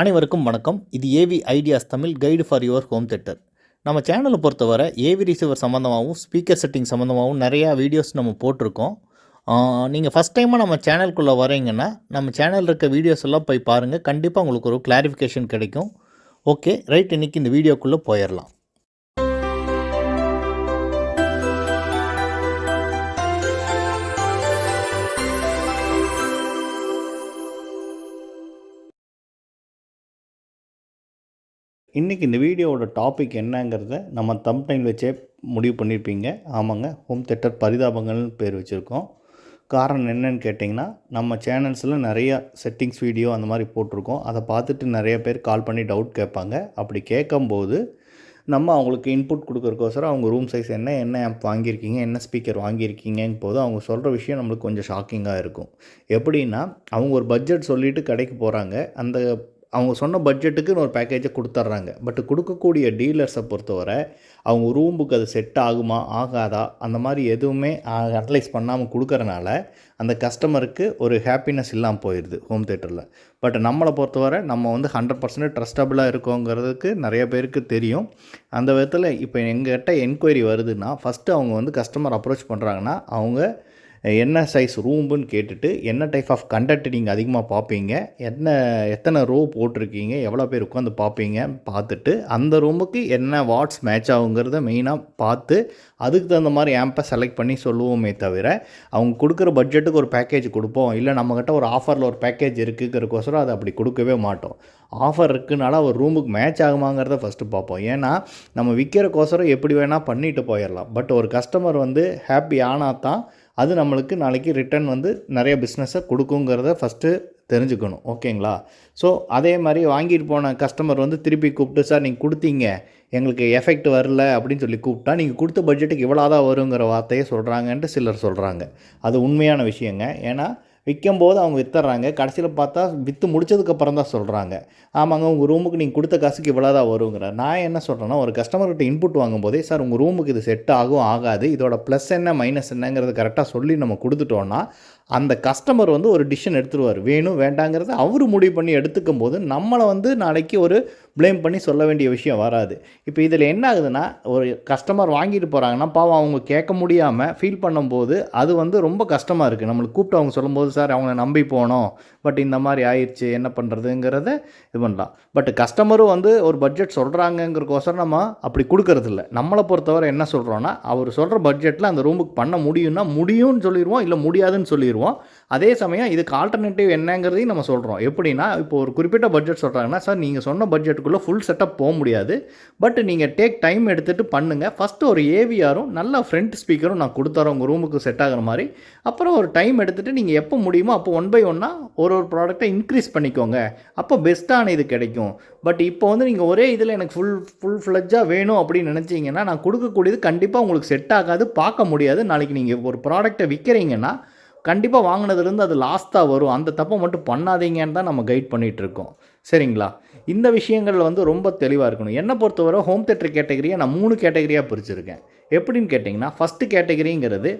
அனைவருக்கும் வணக்கம். இது AV ideas Tamil guide for your home theatre நம்ம சேனலை பொறுத்தவரை ஏவி ரிசீவர் சம்மந்தமாகவும் ஸ்பீக்கர் செட்டிங் சம்மந்தமாகவும் நிறையா வீடியோஸ் நம்ம போட்டிருக்கோம். நீங்கள் ஃபஸ்ட் டைமாக நம்ம சேனலுக்குள்ளே வரீங்கன்னா நம்ம சேனலில் இருக்க வீடியோஸ் எல்லாம் போய் பாருங்கள் கண்டிப்பாக உங்களுக்கு ஒரு கிளாரிஃபிகேஷன் கிடைக்கும். ஓகே ரைட் இன்றைக்கி இந்த வீடியோக்குள்ளே போயிடலாம் இன்றைக்கி இந்த வீடியோவோட டாபிக் என்னங்கிறத நம்ம தம்டைன் வச்சே முடிவு பண்ணியிருப்பீங்க. ஆமாங்க ஹோம் தேட்டர் பரிதாபங்கள்னு பேர் வச்சுருக்கோம். காரணம் என்னன்னு கேட்டிங்கன்னா நம்ம சேனல்ஸில் நிறைய செட்டிங்ஸ் வீடியோ அந்த மாதிரி போட்டிருக்கோம். அதை பார்த்துட்டு நிறைய பேர் கால் பண்ணி டவுட் கேட்பாங்க. அப்படி கேட்கும்போது நம்ம அவங்களுக்கு இன்புட் கொடுக்குறக்கோசரம் அவங்க ரூம் சைஸ் என்ன என்ன ஆப் வாங்கியிருக்கீங்க என்ன ஸ்பீக்கர் வாங்கியிருக்கீங்கன்னு போது அவங்க சொல்கிற விஷயம் நம்மளுக்கு கொஞ்சம் ஷாக்கிங்காக இருக்கும். எப்படின்னா அவங்க ஒரு பட்ஜெட் சொல்லிவிட்டு கடைக்கு போகிறாங்க அந்த அவங்க சொன்ன பட்ஜெட்டுக்குன்னு ஒரு பேக்கேஜை கொடுத்துட்றாங்க பட் கொடுக்கக்கூடிய டீலர்ஸை பொறுத்தவரை அவங்க ரூமுக்கு அது செட் ஆகுமா ஆகாதா அந்த மாதிரி எதுவுமே அனலைஸ் பண்ணாமல் கொடுக்கறனால அந்த கஸ்டமருக்கு ஒரு ஹாப்பினஸ் இல்லாமல் போயிடுது ஹோம் தேட்டரில் பட் நம்மளை பொறுத்தவரை நம்ம வந்து ஹண்ட்ரட் பர்சன்ட் ட்ரஸ்டபுளாக இருக்கோங்கிறதுக்கு நிறைய பேருக்கு தெரியும். அந்த விதத்தில் இப்போ எங்ககிட்ட என்கொயரி வருதுன்னா ஃபஸ்ட்டு அவங்க வந்து கஸ்டமர் அப்ரோச் பண்ணுறாங்கன்னா அவங்க என்ன சைஸ் ரூம்புன்னு கேட்டுட்டு என்ன டைப் ஆஃப் கண்டக்ட் நீங்கள் அதிகமாக பார்ப்பீங்க என்ன எத்தனை ரோ போட்டிருக்கீங்க எவ்வளோ பேர் உட்காந்து பார்ப்பீங்க பார்த்துட்டு அந்த ரூமுக்கு என்ன வாட்ஸ் மேட்ச் ஆகுங்கிறத மெயினாக பார்த்து அதுக்கு தகுந்த மாதிரி ஆம்பை செலக்ட் பண்ணி சொல்லுவோமே தவிர அவங்க கொடுக்குற பட்ஜெட்டுக்கு ஒரு பேக்கேஜ் கொடுப்போம் இல்லை நம்மக்கிட்ட ஒரு ஆஃபரில் ஒரு பேக்கேஜ் இருக்குங்கிறக்கோசரம் அதை அப்படி கொடுக்கவே மாட்டோம். ஆஃபர் இருக்குனால ஒரு ரூமுக்கு மேட்ச் ஆகுமாங்கிறத ஃபஸ்ட்டு பார்ப்போம். ஏன்னா நம்ம விற்கிறக்கோசரம் எப்படி வேணால் பண்ணிட்டு போயிடலாம். பட் ஒரு கஸ்டமர் வந்து ஹாப்பி ஆனால் தான் அது நம்மளுக்கு நாளைக்கு ரிட்டர்ன் வந்து நிறைய பிஸ்னஸை கொடுக்குங்கிறத ஃபஸ்ட்டு தெரிஞ்சுக்கணும். ஓகேங்களா ஸோ அதே மாதிரி வாங்கிட்டு போன கஸ்டமர் வந்து திருப்பி கூப்பிட்டு சார் நீங்கள் கொடுத்தீங்க. எங்களுக்கு எஃபெக்ட் வரல அப்படின்னு சொல்லி கூப்பிட்டா நீங்கள் கொடுத்த பட்ஜெட்டுக்கு இவ்வளோ தான் வருங்கிற வார்த்தையை சொல்கிறாங்கன்ட்டு சிலர் சொல்கிறாங்க அது உண்மையான விஷயங்க. ஏன்னா விற்கும்போது அவங்க வித்துறாங்க. கடைசியில் பார்த்தா விற்று முடிச்சதுக்கப்புறம் தான் சொல்கிறாங்க ஆமாங்க உங்கள் ரூமுக்கு நீங்கள் கொடுத்த காசுக்கு இவ்வளோ தான் வருங்கிற. நான் என்ன சொல்கிறேன்னா ஒரு கஸ்டமர்கிட்ட இன்புட் வாங்கும்போதே சார் உங்கள் ரூமுக்கு இது செட் ஆகும் ஆகாது. இதோட ப்ளஸ் என்ன மைனஸ் என்னங்கிறது கரெக்டாக சொல்லி நம்ம கொடுத்துட்டோன்னா அந்த கஸ்டமர் வந்து ஒரு டிசிஷன் எடுத்துருவார். வேணும் வேண்டாங்கிறத அவர் முடிவு பண்ணி எடுத்துக்கும் போது நம்மளை வந்து நாளைக்கு ஒரு ப்ளேம் பண்ணி சொல்ல வேண்டிய விஷயம் வராது. இப்போ இதில் என்ன ஆகுதுன்னா ஒரு கஸ்டமர் வாங்கிட்டு போகிறாங்கன்னா பாவம் அவங்க கேட்க முடியாமல் ஃபீல் பண்ணும்போது அது வந்து ரொம்ப கஷ்டமாக இருக்குது நம்மளுக்கு கூப்பிட்டு அவங்க சொல்லும்போது சார் அவங்கள நம்பி போனோம். பட் இந்த மாதிரி ஆயிடுச்சு என்ன பண்ணுறதுங்கிறத இது பண்ணலாம். பட் கஸ்டமரும் வந்து ஒரு பட்ஜெட் சொல்கிறாங்கங்கிறக்கோசரம் நம்ம அப்படி கொடுக்கறதில்ல. நம்மளை பொறுத்தவரை என்ன சொல்கிறோன்னா அவர் சொல்கிற பட்ஜெட்டில் அந்த ரூமுக்கு பண்ண முடியும்னா முடியும்னு சொல்லிடுவோம் இல்லை முடியாதுன்னு சொல்லிடுவோம் அதே சமயம் இதுக்கு ஆல்டர்னேட்டிவ் என்னங்கிறதையும் நம்ம சொல்கிறோம் எப்படின்னா இப்போ ஒரு குறிப்பிட்ட பட்ஜெட் சொல்கிறாங்கன்னா சார் நீங்கள் சொன்ன பட்ஜெட்டுக்குள்ளே ஃபுல் செட்டப் போக முடியாது. பட் நீங்கள் டேக் டைம் எடுத்துகிட்டு பண்ணுங்கள் ஃபஸ்ட்டு ஒரு ஏவிஆரும் நல்ல ஃப்ரண்ட் ஸ்பீக்கரும் நான் கொடுத்துறேன் உங்கள் ரூமுக்கு செட் ஆகிற மாதிரி. அப்புறம் ஒரு டைம் எடுத்துகிட்டு நீங்கள் எப்போ முடியுமோ அப்போ ஒன் பை ஒன்னாக ஒரு ஒரு ப்ராடக்ட்டை இன்க்ரீஸ் பண்ணிக்கோங்க. அப்போ பெஸ்ட்டான இது கிடைக்கும். பட் இப்போ வந்து நீங்கள் ஒரே இதில் எனக்கு ஃபுல் ஃபுல் ஃப்ளெஜ்ஜாக வேணும் அப்படின்னு நினச்சிங்கன்னா நான் கொடுக்கக்கூடியது கண்டிப்பாக உங்களுக்கு செட் ஆகாது பார்க்க முடியாது. நாளைக்கு நீங்கள் ஒரு ப்ராடக்ட்டை விற்கிறீங்கன்னா கண்டிப்பாக வாங்கினதுலேருந்து அது லாஸ்ட்டாக வரும். அந்த தப்பை மட்டும் பண்ணாதீங்கன்னு தான் நம்ம கைட் பண்ணிகிட்ருக்கோம் சரிங்களா? இந்த விஷயங்களில் வந்து ரொம்ப தெளிவாக இருக்கணும். என்னை பொறுத்தவரை ஹோம் தேட்டர் கேட்டகரியை நான் மூணு கேட்டகரியாக பிரிச்சுருக்கேன். எப்படின்னு கேட்டிங்கன்னா ஃபஸ்ட்டு கேட்டகரிங்கிறது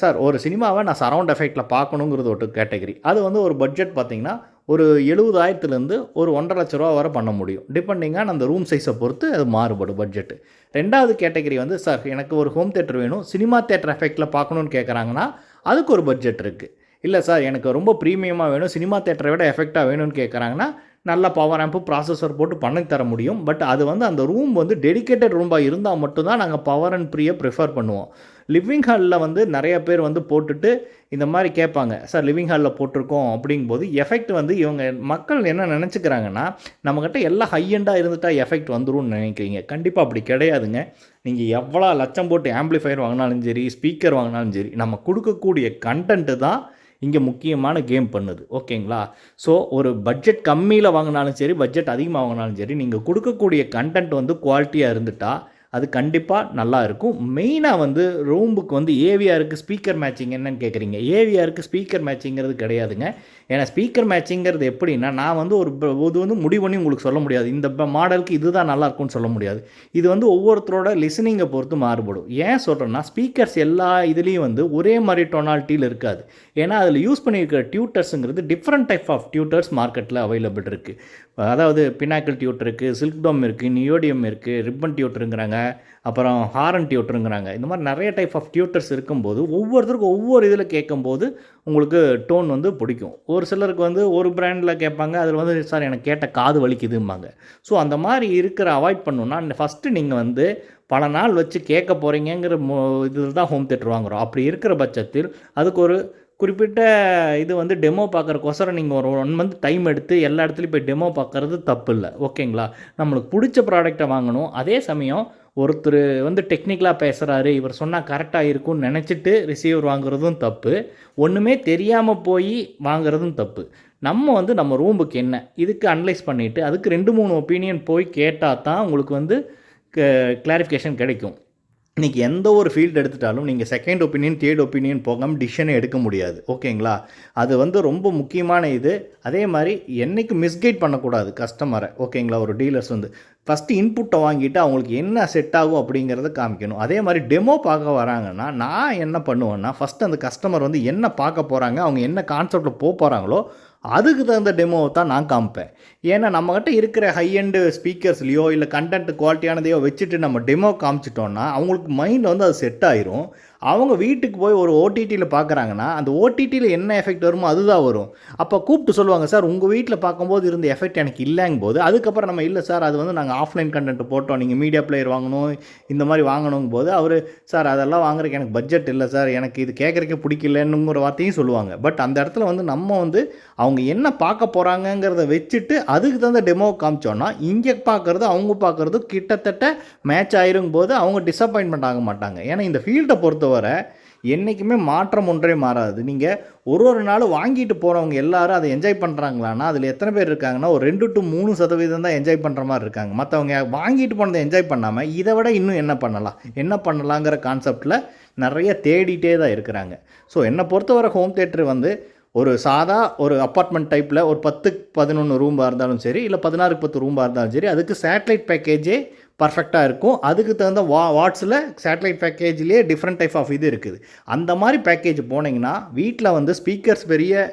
சார் ஒரு சினிமாவை நான் சரவுண்ட் எஃபெக்டில் பார்க்கணுங்கிறது ஒரு கேட்டகரி அது வந்து ஒரு பட்ஜெட் பார்த்திங்கன்னா ஒரு எழுபதாயிரத்துலேருந்து ஒரு ஒன்றரை லட்ச ரூபா வரை பண்ண முடியும். டிபெண்டிங்காக அந்த ரூம் சைஸை பொறுத்து அது மாறுபடும் பட்ஜெட்டு ரெண்டாவது கேட்டகரி வந்து சார் எனக்கு ஒரு ஹோம் தேட்டர் வேணும். சினிமா தேட்டர் எஃபெக்டில் பார்க்கணுன்னு கேட்குறாங்கன்னா அதுக்கு ஒரு பட்ஜெட் இருக்குது இல்லை சார் எனக்கு ரொம்ப ப்ரீமியமாக வேணும் சினிமா தேட்டரை விட எஃபெக்டாக வேணும்னு கேட்குறாங்கன்னா நல்ல பவர் ஆம்பு ப்ராசஸர் போட்டு பண்ணி தர முடியும். பட் அது வந்து அந்த ரூம் வந்து டெடிக்கேட்டட் ரூம்பாக இருந்தால் மட்டும்தான் நாங்கள் பவர் அண்ட் ப்ரீயை ப்ரிஃபர் பண்ணுவோம். லிவிங் ஹாலில் வந்து நிறைய பேர் வந்து போட்டுட்டு இந்த மாதிரி கேட்பாங்க. சார் லிவிங் ஹாலில் போட்டிருக்கோம். அப்படிங்கும்போது எஃபெக்ட் வந்து இவங்க மக்கள் என்ன நினச்சிக்கிறாங்கன்னா நம்மக்கிட்ட எல்லாம் ஹையண்டாக இருந்துட்டால் எஃபெக்ட் வந்துரும்னு நினைக்கிறீங்க. கண்டிப்பாக அப்படி கிடையாதுங்க. நீங்கள் எவ்வளோ லட்சம் போட்டு ஆம்பிளிஃபையர் வாங்கினாலும் சரி ஸ்பீக்கர் வாங்கினாலும் சரி நம்ம கொடுக்கக்கூடிய கண்டென்ட்டு தான் இங்கே முக்கியமான கேம் பண்ணுது. ஓகேங்களா? ஸோ ஒரு பட்ஜெட் கம்மியில் வாங்கினாலும் சரி பட்ஜெட் அதிகமாக வாங்கினாலும் சரி நீங்கள் கொடுக்கக்கூடிய கண்டென்ட் வந்து குவாலிட்டியாக இருந்துட்டால் அது கண்டிப்பாக நல்லா இருக்கும். மெயினாக வந்து ரூமுக்கு வந்து ஏவிஆருக்கு ஸ்பீக்கர் மேட்சிங் என்னன்னு கேட்குறீங்க ஏவிஆருக்கு ஸ்பீக்கர் மேட்சிங்கிறது கிடையாதுங்க. ஏன்னா ஸ்பீக்கர் மேட்சிங்கிறது எப்படின்னா நான் வந்து ஒரு ப- இது வந்து முடிவு பண்ணி உங்களுக்கு சொல்ல முடியாது. இந்த மாடலுக்கு இதுதான் நல்லா இருக்கும்னு சொல்ல முடியாது. இது வந்து ஒவ்வொருத்தரோட லிசனிங்கை பொறுத்து மாறுபடும். ஏன் சொல்கிறேன்னா ஸ்பீக்கர்ஸ் எல்லா இதுலேயும் வந்து ஒரே மாதிரி டொனாலிட்டியில் இருக்காது. ஏன்னா அதில் யூஸ் பண்ணியிருக்கிற டியூட்டர்ஸுங்கிறது டிஃப்ரெண்ட் டைப் ஆஃப் டியூட்டர்ஸ் மார்க்கெட்டில் அவைலபிள் இருக்குது அதாவது பினாக்கிள் டியூட்டர் இருக்குது சில்க் டோம் இருக்குது நியோடியம் இருக்குது ரிப்பன் டியூட்டருங்கிறாங்க அப்புறம் ஹாரன் டியூட்டருங்கிறாங்க இந்த மாதிரி நிறைய டைப் ஆஃப் டியூட்டர்ஸ் இருக்கும்போது ஒவ்வொருத்தருக்கும் ஒவ்வொரு இதில் கேட்கும்போது உங்களுக்கு டோன் வந்து பிடிக்கும். ஒரு சிலருக்கு வந்து ஒரு பிராண்டில் கேட்பாங்க அதில் வந்து சார் எனக்கு கேட்ட காது வலிக்குதும்பாங்க. ஸோ அந்த மாதிரி இருக்கிற அவாய்ட் பண்ணணுன்னா ஃபஸ்ட்டு நீங்கள் வந்து பல நாள் வச்சு கேட்க போகிறீங்கிற மோ இதில் தான் ஹோம் தேட்டர் வாங்குகிறோம் அப்படி இருக்கிற பட்சத்தில் அதுக்கு ஒரு குறிப்பிட்ட இது வந்து டெமோ பார்க்குறக்கோசரம் நீங்கள் ஒரு ஒன் மந்த் டைம் எடுத்து எல்லா இடத்துலையும் போய் டெமோ பார்க்குறது தப்பு இல்லை ஓகேங்களா? நம்மளுக்கு பிடிச்ச ப்ராடக்ட்டை வாங்கணும். அதே சமயம் ஒருத்தர் வந்து டெக்னிக்கலாக பேசுகிறாரு இவர் சொன்னால் கரெக்டாக இருக்கும்னு நினச்சிட்டு ரிசீவர் வாங்குறதும் தப்பு. ஒன்றுமே தெரியாமல் போய் வாங்குறதும் தப்பு. நம்ம வந்து நம்ம ரூமுக்கு என்ன? இதுக்கு அனலைஸ் பண்ணிவிட்டு அதுக்கு ரெண்டு மூணு ஒப்பீனியன் போய் கேட்டால் தான் உங்களுக்கு வந்து கிளாரிஃபிகேஷன் கிடைக்கும். இன்றைக்கி எந்த ஒரு ஃபீல்டு எடுத்துட்டாலும் நீங்கள் செகண்ட் ஒப்பீனியன் தேர்ட் ஒப்பீனியன் போகாமல் டிசிஷனே எடுக்க முடியாது. ஓகேங்களா? அது வந்து ரொம்ப முக்கியமான இது. அதே மாதிரி என்னைக்கு மிஸ்கைட் பண்ணக்கூடாது கஸ்டமரை ஓகேங்களா? ஒரு டீலர்ஸ் வந்து. ஃபஸ்ட்டு இன்புட்டை வாங்கிட்டு அவங்களுக்கு என்ன செட் ஆகும் அப்படிங்கிறத காமிக்கணும். அதே மாதிரி டெமோ பார்க்க வராங்கன்னா நான் என்ன பண்ணுவேன்னா ஃபஸ்ட்டு அந்த கஸ்டமர் வந்து என்ன பார்க்க போகிறாங்க அவங்க என்ன கான்செப்டில் போக போகிறாங்களோ அதுக்கு தகுந்த டெமோவை தான் நான் காமிப்பேன். ஏன்னா நம்மக்கிட்ட இருக்கிற ஹை எண்டு ஸ்பீக்கர்ஸ்லையோ இல்லை கண்டென்ட் குவாலிட்டியானதையோ வச்சுட்டு நம்ம டெமோ காமிச்சிட்டோன்னா அவங்களுக்கு மைண்ட் வந்து அது செட் ஆயிரும். அவங்க வீட்டுக்கு போய் ஒரு ஓடிடியில் பார்க்குறாங்கன்னா அந்த ஓடிடியில் என்ன எஃபெக்ட் வருமோ அதுதான் வரும். அப்போ கூப்பிட்டு சொல்லுவாங்க சார் உங்கள் வீட்டில் பார்க்கும்போது இருந்த எஃபெக்ட் எனக்கு இல்லைங்கும் போது அதுக்கப்புறம் நம்ம இல்லை சார் அது வந்து நாங்கள் ஆஃப்லைன் கண்டென்ட் போட்டோம் நீங்கள் மீடியா பிளேயர் வாங்கணும் இந்த மாதிரி வாங்கணுங்கும் போது அவர் சார் அதெல்லாம் வாங்குறதுக்கு எனக்கு பட்ஜெட் இல்லை சார் எனக்கு இது கேட்குறக்கே பிடிக்கலன்னுங்கிற வார்த்தையும் சொல்லுவாங்க. பட் அந்த இடத்துல வந்து நம்ம வந்து அவங்க என்ன பார்க்க போகிறாங்கங்கிறத வச்சுட்டு அதுக்கு தகுந்த டெமோ காமிச்சோன்னா இங்கே பார்க்குறது அவங்க பார்க்குறது கிட்டத்தட்ட மேட்ச் ஆயிரும் போது அவங்க டிசப்பாயின்மெண்ட் ஆக மாட்டாங்க. ஏன்னா இந்த ஃபீல்டை பொறுத்தவரை என்றைக்குமே மாற்றம் ஒன்றே மாறாது. நீங்கள் ஒரு ஒரு நாள் வாங்கிட்டு போகிறவங்க எல்லாரும் அதை என்ஜாய் பண்ணுறாங்களான்னா அதில் எத்தனை பேர் இருக்காங்கன்னா ஒரு ரெண்டு டு மூணு சதவீதம் தான் என்ஜாய் பண்ணுற மாதிரி இருக்காங்க. மற்றவங்க வாங்கிட்டு போனதை என்ஜாய் பண்ணாமல் இதை விட இன்னும் என்ன பண்ணலாம்? என்ன பண்ணலாங்கிற கான்செப்டில் நிறைய தேடிட்டே தான் இருக்கிறாங்க. ஸோ என்னை பொறுத்தவரை ஹோம் தேட்டர் வந்து ஒரு சாதா ஒரு அப்பார்ட்மெண்ட் டைப்பில் ஒரு பத்து பதினொன்று ரூம்பாக இருந்தாலும் சரி இல்லை பதினாறுக்கு பத்து ரூம்பாக இருந்தாலும் சரி அதுக்கு சேட்டலைட் பேக்கேஜே பர்ஃபெக்டாக இருக்கும். அதுக்கு தகுந்த வா வாட்ஸில் சேட்டலைட் பேக்கேஜ்லேயே டிஃப்ரெண்ட் டைப் ஆஃப் இது இருக்குது. அந்த மாதிரி பேக்கேஜ் போனீங்கன்னா வீட்டில் வந்து ஸ்பீக்கர்ஸ் பெரிய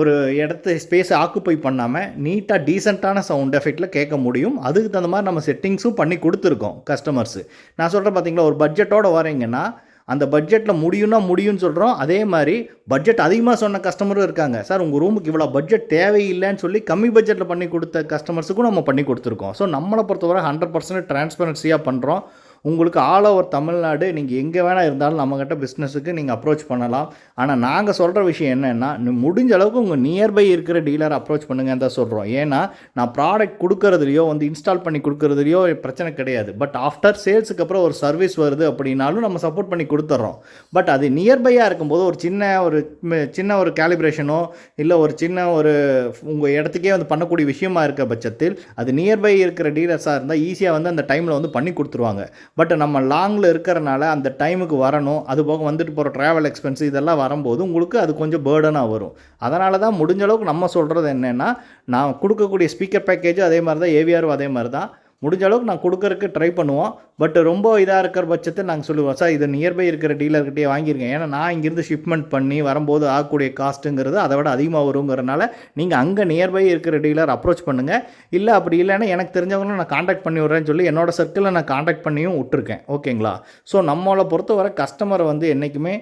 ஒரு இடத்த ஸ்பேஸை ஆக்குப்பை பண்ணாமல் நீட்டாக டீசெண்டான சவுண்ட் எஃபெக்டில் கேட்க முடியும். அதுக்கு தகுந்த மாதிரி நம்ம செட்டிங்ஸும் பண்ணி கொடுத்துருக்கோம் கஸ்டமர்ஸு நான் சொல்கிறேன் பார்த்தீங்களா ஒரு பட்ஜெட்டோடு வரீங்கன்னா அந்த பட்ஜெட்டில் முடியும்னா முடியும்னு சொல்கிறோம் அதே மாதிரி பட்ஜெட் அதிகமாக சொன்ன கஸ்டமரும் இருக்காங்க. சார் உங்கள் ரூமுக்கு இவ்வளோ பட்ஜெட் தேவையில்லைன்னு சொல்லி கம்மி பட்ஜெட்டில் பண்ணி கொடுத்த கஸ்டமர்ஸுக்கும் நம்ம பண்ணி கொடுத்துருக்கோம். ஸோ நம்மளை பொறுத்தவரை ஹண்ட்ரட் பர்சன்ட் டிரான்ஸ்பரன்சியாக பண்ணுறோம் உங்களுக்கு ஆல் ஓவர் தமிழ்நாடு நீங்கள் எங்கே வேணால் இருந்தாலும் நம்மக்கிட்ட பிஸ்னஸுக்கு நீங்கள் அப்ரோச் பண்ணலாம். ஆனால் நாங்கள் சொல்கிற விஷயம் என்னென்னா முடிஞ்ச அளவுக்கு உங்கள் நியர்பை இருக்கிற டீலர் அப்ரோச் பண்ணுங்கன்னு தான் சொல்கிறோம் ஏன்னா நான் ப்ராடக்ட் கொடுக்கறதுலையோ வந்து இன்ஸ்டால் பண்ணி கொடுக்கறதுலையோ பிரச்சனை கிடையாது. பட் ஆஃப்டர் சேல்ஸுக்கு அப்புறம் ஒரு சர்வீஸ் வருது அப்படின்னாலும் நம்ம சப்போர்ட் பண்ணி கொடுத்துட்றோம் பட் அது நியர்பையாக இருக்கும்போது ஒரு சின்ன ஒரு ம- சின்ன ஒரு கேலிப்ரேஷனோ இல்லை ஒரு சின்ன ஒரு உங்கள் இடத்துக்கே வந்து பண்ணக்கூடிய விஷயமா இருக்க பட்சத்தில் அது நியர்பை இருக்கிற டீலர்ஸாக இருந்தால் ஈஸியாக வந்து அந்த டைமில் வந்து பண்ணி கொடுத்துருவாங்க. பட் நம்ம லாங்கில் இருக்கிறனால அந்த டைமுக்கு வரணும் அது போக வந்துட்டு போகிற ட்ராவல் எக்ஸ்பென்ஸ் இதெல்லாம் வரும்போது உங்களுக்கு அது கொஞ்சம் பேர்டனாக வரும். அதனால தான் முடிஞ்ச அளவுக்கு நம்ம சொல்கிறது என்னென்னா நான் கொடுக்கக்கூடிய ஸ்பீக்கர் பேக்கேஜும் அதே மாதிரி தான் ஏவிஆரும் அதே மாதிரி தான். முடிஞ்ச அளவுக்கு நான் கொடுக்கறதுக்கு ட்ரை பண்ணுவோம். பட் ரொம்ப இதாக இருக்கிற பட்சத்தை நாங்கள் சொல்லுவோம் சார் இது நியர்பை இருக்கிற டீலர்கிட்டே வாங்கியிருக்கேன் ஏன்னா நான் இங்கேருந்து ஷிப்மெண்ட் பண்ணி வரும்போது ஆகக்கூடிய காஸ்ட்டுங்கிறது அதை விட அதிகமாக வருங்கிறனால நீங்கள் அங்கே நியர்பை இருக்கிற டீலர் அப்ரோச் பண்ணுங்கள் இல்லை அப்படி இல்லைன்னா எனக்கு தெரிஞ்சவங்களும் நான் காண்டாக்ட் பண்ணி விட்றேன்னு சொல்லி என்னோட சர்க்கிளில் நான் காண்டாக்ட் பண்ணியும் விட்டுருக்கேன். ஓகேங்களா ஸோ நம்மளை பொறுத்தவரை கஸ்டமரை வந்து என்றைக்குமே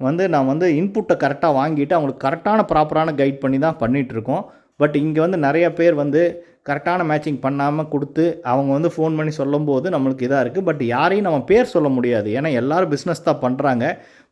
வந்து நான் வந்து இன்புட்டை கரெக்டாக வாங்கிட்டு அவங்களுக்கு கரெக்டான ப்ராப்பரான கைட் பண்ணி தான் பண்ணிகிட்ருக்கோம் பட் இங்கே வந்து நிறைய பேர் வந்து கரெக்டான மேட்சிங் பண்ணாமல் கொடுத்து அவங்க வந்து ஃபோன் பண்ணி சொல்லும்போது நம்மளுக்கு இதாக இருக்குது பட் யாரையும் நம்ம பேர் சொல்ல முடியாது. ஏன்னா எல்லோரும் பிஸ்னஸ் தான் பண்ணுறாங்க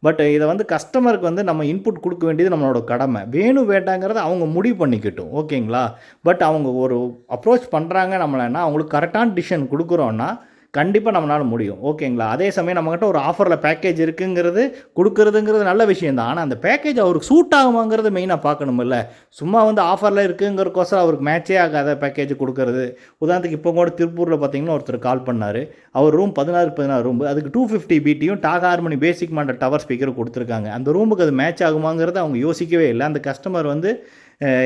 பட் இதை வந்து கஸ்டமருக்கு வந்து நம்ம இன்புட் கொடுக்க வேண்டியது நம்மளோட கடமை. வேணும் வேண்டாங்கிறத அவங்க முடிவு பண்ணிக்கிட்டும். ஓகேங்களா? பட் அவங்க ஒரு அப்ரோச் பண்ணுறாங்க நம்மளைன்னா அவங்களுக்கு கரெக்டான டிசிஷன் கொடுக்குறோன்னா கண்டிப்பாக நம்மளால் முடியும். ஓகேங்களா? அதே சமயம் நம்மக்கிட்ட ஒரு ஆஃபரில் பேக்கேஜ் இருக்குங்கிறது கொடுக்குறதுங்கிறது நல்ல விஷயம் தான் ஆனால் அந்த பேக்கேஜ் அவருக்கு சூட் ஆகுமாங்கிறது மெயினாக பார்க்கணுமில்ல. சும்மா வந்து ஆஃபரில் இருக்குங்கிறக்கோசரம் அவருக்கு மேட்சே ஆகாத பேக்கேஜ் கொடுக்குறது. உதாரணத்துக்கு இப்போ கூட திருப்பூரில் பார்த்தீங்கன்னா ஒருத்தர் கால் பண்ணார். அவர் ரூம் பதினாறு பதினாறு ரூம் அதுக்கு டூ ஃபிஃப்டி பிடியும் டாக் ஹார்மனி பேசிக் மாண்ட டவர் ஸ்பீக்கர் கொடுத்துருக்காங்க. அந்த ரூமுக்கு அது மேட்ச் ஆகுமாங்கிறது அவங்க யோசிக்கவே இல்லை. அந்த கஸ்டமர் வந்து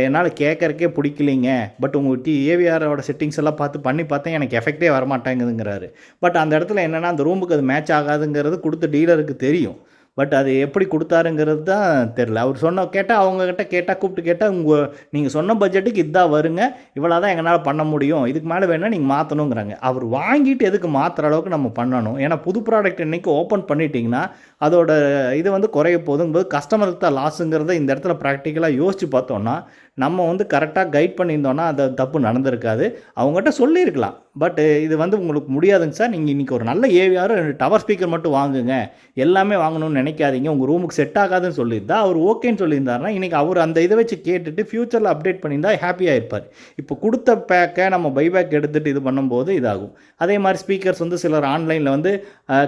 என்னால் கேட்கறக்கே பிடிக்கலிங்க. பட் உங்கள் டி ஏவிஆரோட செட்டிங்ஸ் எல்லாம் பார்த்து பண்ணி பார்த்தேன் எனக்கு எஃபெக்டே வரமாட்டேங்குதுங்கிறாரு. பட் அந்த இடத்துல என்னென்னா அந்த ரூமுக்கு அது மேட்ச் ஆகாதுங்கிறது கொடுத்த டீலருக்கு தெரியும். பட் அது எப்படி கொடுத்தாருங்கிறது தான் தெரில அவர் சொன்ன கேட்டால் அவங்கக்கிட்ட கேட்டால் கூப்பிட்டு கேட்டால் உங்கள் நீங்கள் சொன்ன பட்ஜெட்டுக்கு இதான் வருங்க. இவ்வளோ தான் எங்களால் பண்ண முடியும். இதுக்கு மேலே வேணால் நீங்கள் மாற்றணுங்கிறாங்க அவர் வாங்கிட்டு எதுக்கு மாற்றுற அளவுக்கு நம்ம பண்ணணும். ஏன்னா புது ப்ராடக்ட் இன்றைக்கி ஓப்பன் பண்ணிட்டீங்கன்னா அதோட இது வந்து குறைய போதுங்கும்போது கஸ்டமருக்கு தான் லாஸுங்கிறத இந்த இடத்துல ப்ராக்டிக்கலாக யோசித்து பார்த்தோன்னா நம்ம வந்து கரெக்டாக கைட் பண்ணியிருந்தோன்னா அது தப்பு நடந்திருக்காது. அவங்ககிட்ட சொல்லியிருக்கலாம். பட் இது வந்து உங்களுக்கு முடியாதுங்க சார். நீங்கள் இன்றைக்கி ஒரு நல்ல ஏவிஆர் டவர் ஸ்பீக்கர் மட்டும் வாங்குங்க. எல்லாமே வாங்கணும்னு நினைக்காதீங்க. உங்கள் ரூமுக்கு செட் ஆகாதுன்னு சொல்லியிருந்தா அவர் ஓகேன்னு சொல்லியிருந்தாருன்னா இன்றைக்கி அவர் அந்த இதை வச்சு கேட்டுட்டு ஃப்யூச்சரில் அப்டேட் பண்ணியிருந்தா ஹாப்பியாக இருப்பார் இப்போ கொடுத்த பேக்கை நம்ம பைபேக் எடுத்துகிட்டு இது பண்ணும்போது இதாகும். அதே மாதிரி ஸ்பீக்கர்ஸ் வந்து சிலர் ஆன்லைனில் வந்து